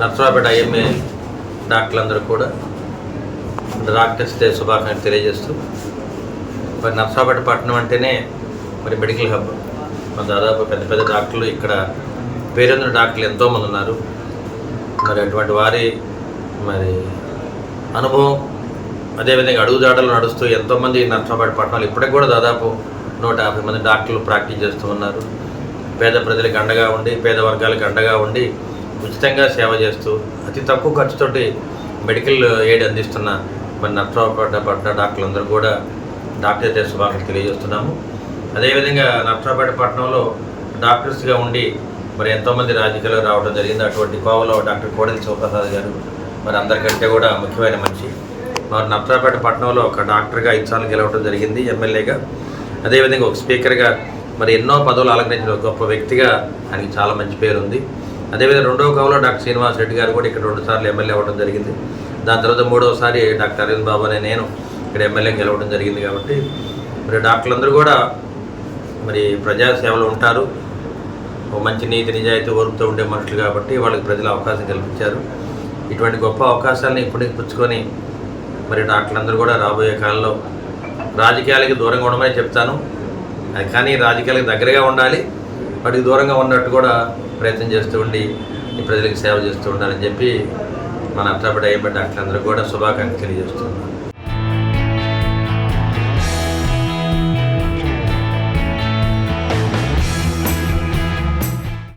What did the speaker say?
Narasaraopet IMA డాక్టర్లందరూ కూడా doctors day శుభాకాంక్షలు తెలియజేస్తూ మరి నర్సరాపేట పట్టణం అంటేనే మరి మెడికల్ హబ్. మరి దాదాపు పెద్ద పెద్ద డాక్టర్లు ఇక్కడ పేరొందిన డాక్టర్లు ఎంతోమంది ఉన్నారు. మరి అటువంటి వారి మరి అనుభవం అదేవిధంగా అడుగుజాడలు నడుస్తూ ఎంతోమంది నర్సరాపేట పట్టణాలు ఇప్పటికి కూడా దాదాపు నూట యాభై మంది డాక్టర్లు ప్రాక్టీస్ చేస్తూ ఉన్నారు. పేద ప్రజలకు అండగా ఉండి పేద వర్గాలకు అండగా ఉండి ఉచితంగా సేవ చేస్తూ అతి తక్కువ ఖర్చుతోటి మెడికల్ ఎయిడ్ అందిస్తున్న మరి నర్సరాపేట పట్టణ డాక్టర్లందరూ కూడా డాక్టర్ డే శుభాకాంక్షలు తెలియజేస్తున్నాము. అదేవిధంగా నర్సరాపేట పట్టణంలో డాక్టర్స్గా ఉండి మరి ఎంతోమంది రాజకీయాలు రావడం జరిగింది. అటువంటి కోవలో డాక్టర్ కోడెల శివప్రసాద్ గారు మరి అందరికంటే కూడా ముఖ్యమైన మనిషి. మరి నర్సరాపేట పట్టణంలో ఒక డాక్టర్గా ఐదు సార్లు గెలవడం జరిగింది ఎమ్మెల్యేగా. అదేవిధంగా ఒక స్పీకర్గా మరి ఎన్నో పదవులు అలంకరించిన ఒక గొప్ప వ్యక్తిగా ఆయనకి చాలా మంచి పేరు ఉంది అదేవిధంగా రెండవ కవులో డాక్టర్ శ్రీనివాస్ రెడ్డి గారు కూడా ఇక్కడ రెండుసార్లు ఎమ్మెల్యే అవ్వడం జరిగింది. దాని తర్వాత మూడవసారి డాక్టర్ అరవింద్ బాబు అనే నేను ఇక్కడ ఎమ్మెల్యే గెలవడం జరిగింది కాబట్టి మరి డాక్టర్లందరూ కూడా మరి ప్రజాసేవలో ఉంటారు. మంచి నీతి నిజాయితీ ఓర్పుతో ఉండే మనుషులు కాబట్టి వాళ్ళకి ప్రజలు అవకాశం కల్పించారు. ఇటువంటి గొప్ప అవకాశాలను ఇప్పటికి పుచ్చుకొని మరి డాక్టర్లందరూ కూడా రాబోయే కాలంలో రాజకీయాలకి దూరంగా ఉండమని చెప్తాను. అది కానీ రాజకీయాలకు దగ్గరగా ఉండాలి. వాటికి దూరంగా ఉన్నట్టు కూడా ప్రయత్నం చేస్తూ ఉండి ఈ ప్రజలకు సేవ చేస్తూ ఉండాలని చెప్పి మన అత్తాపడి అయ్యబడ్డ డాక్టర్లందరూ కూడా శుభాకాంక్షలు తెలియజేస్తున్నాను.